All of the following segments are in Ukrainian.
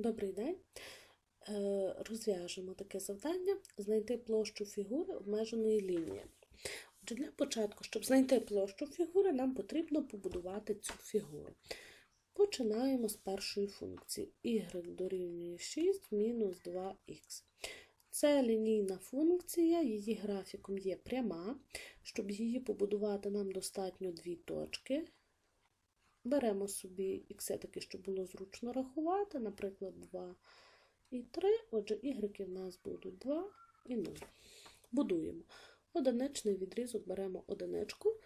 Добрий день. Е, Розв'яжемо таке завдання знайти площу фігури обмеженої лінії. Отже, для початку, щоб знайти площу фігури, нам потрібно побудувати цю фігуру. Починаємо з першої функції. y дорівнює 6 мінус 2х. Це лінійна функція, її графіком є пряма. Щоб її побудувати, нам достатньо дві точки. Беремо собі ікси таки, щоб було зручно рахувати, наприклад, 2 і 3. Отже, y в нас будуть 2 і 0. Будуємо. Одиничний відрізок беремо одиничку.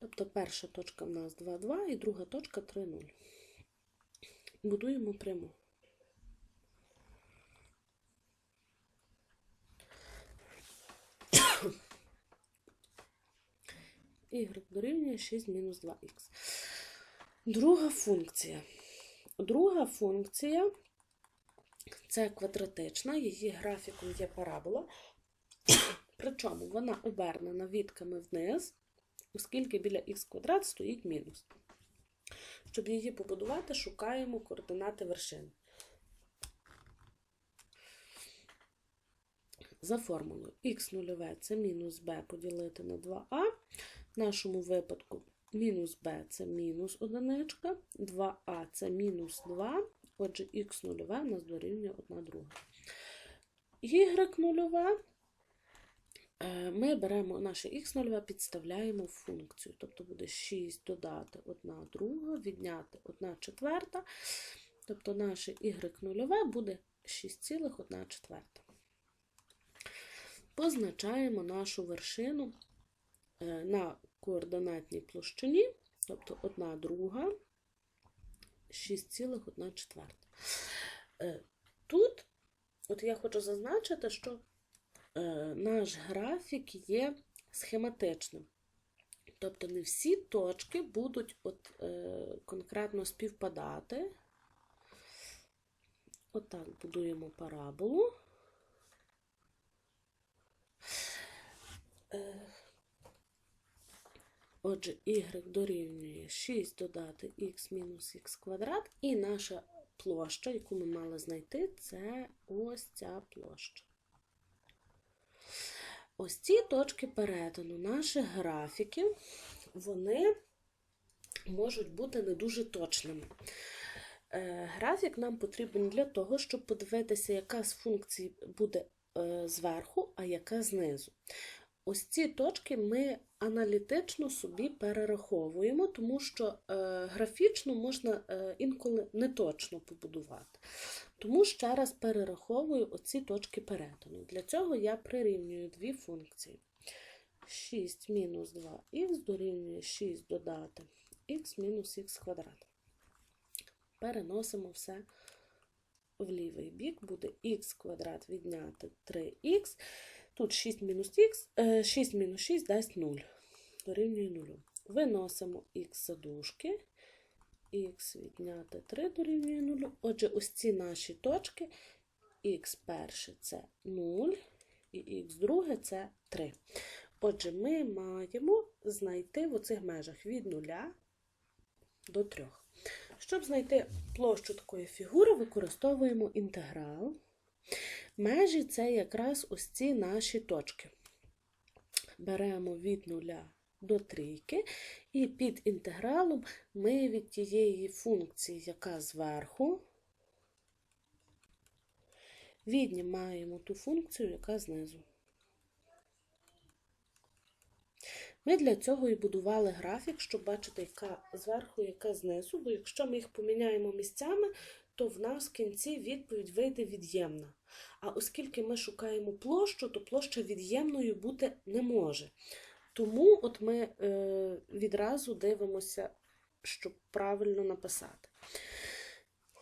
Тобто перша точка в нас 2, 2 і друга точка 3, 0. Будуємо пряму. Y дорівнює 6 мінус 2х. Друга функція. Друга функція це квадратична, її графіком є парабола, причому вона обернена відками вниз, оскільки біля х квадрат стоїть мінус. Щоб її побудувати, шукаємо координати вершин. За формулою х0 це мінус b поділити на 2а. В нашому випадку мінус b це мінус одиничка, 2а це мінус 2, отже, х0 у нас дорівнює 1 друга. y0 ми беремо наше х0, підставляємо в функцію. Тобто буде 6 додати 1 друга, відняти 1 четверта. Тобто наше y0 буде 6,1 четверта. Позначаємо нашу вершину на координатній площині, тобто 1 друга, 6,1 четверта. Тут, от я хочу зазначити, що наш графік є схематичним. Тобто не всі точки будуть от, е, конкретно співпадати. Отак будуємо параболу. Е, Отже, y дорівнює 6 додати х мінус х квадрат, і наша площа, яку ми мали знайти, це ось ця площа. Ось ці точки перетину наших графіків, вони можуть бути не дуже точними. Е, Графік нам потрібен для того, щоб подивитися, яка з функцій буде е, зверху, а яка знизу. Ось ці точки ми аналітично собі перераховуємо, тому що е, графічно можна е, інколи неточно побудувати. Тому ще раз перераховую оці точки перетину. Для цього я прирівнюю дві функції. 6 мінус 2х дорівнює 6 додати х мінус х квадрат. Переносимо все в лівий бік, буде х квадрат відняти 3х. Тут 6 мінус х, 6 мінус 6 дасть 0. Дорівнює 0. Виносимо х за дужки. Х відняти 3 дорівнює 0. Отже, ось ці наші точки. Х перше це 0, і х друге це 3. Отже, ми маємо знайти в оцих межах від 0 до 3. Щоб знайти площу такої фігури, використовуємо інтеграл. Межі це якраз ось ці наші точки. Беремо від 0 до трійки, і під інтегралом ми від тієї функції, яка зверху, віднімаємо ту функцію, яка знизу. Ми для цього і будували графік, щоб бачити, яка зверху, яка знизу, бо якщо ми їх поміняємо місцями, то в нас в кінці відповідь вийде від'ємна. А оскільки ми шукаємо площу, то площа від'ємною бути не може. Тому от ми е, відразу дивимося, щоб правильно написати.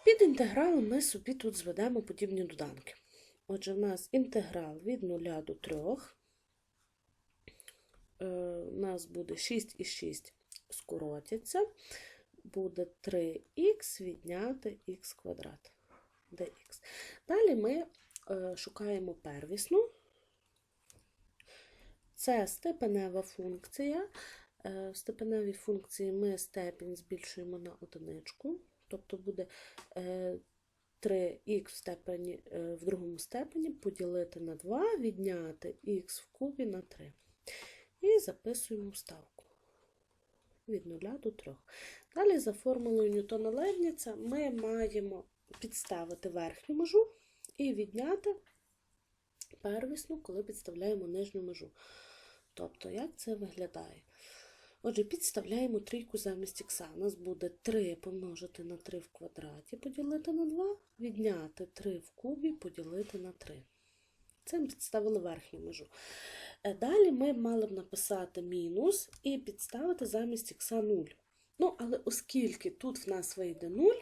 Під інтегралом ми собі тут зведемо подібні доданки. Отже, в нас інтеграл від 0 до 3. Е, у нас буде 6 і 6 скоротяться. Буде 3х відняти х квадрат dx. Далі ми е, шукаємо первісну. Це степенева функція. Е, В степеневій функції ми степінь збільшуємо на одиничку, тобто буде е, 3х в, степені, е, в другому степені поділити на 2, відняти х в кубі на 3. І записуємо вставку від 0 до 3. Далі за формулою Ньютона Левніца ми маємо підставити верхню межу і відняти первісну, коли підставляємо нижню межу. Тобто, як це виглядає? Отже, підставляємо трійку замість х. У нас буде 3 помножити на 3 в квадраті, поділити на 2, відняти 3 в кубі, поділити на 3. Це ми підставили верхню межу. Е, Далі ми мали б написати мінус і підставити замість х 0. Ну, але оскільки тут в нас вийде 0,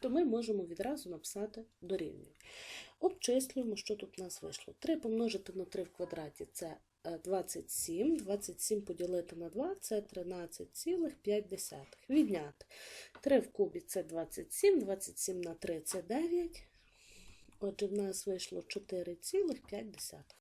то ми можемо відразу написати дорівнює. Обчислюємо, що тут в нас вийшло. 3 помножити на 3 в квадраті це е, 27. 27 поділити на 2 це 13,5. Відняти. 3 в кубі це 27, 27 на 3 це 9. Отже, в нас вийшло 4,5.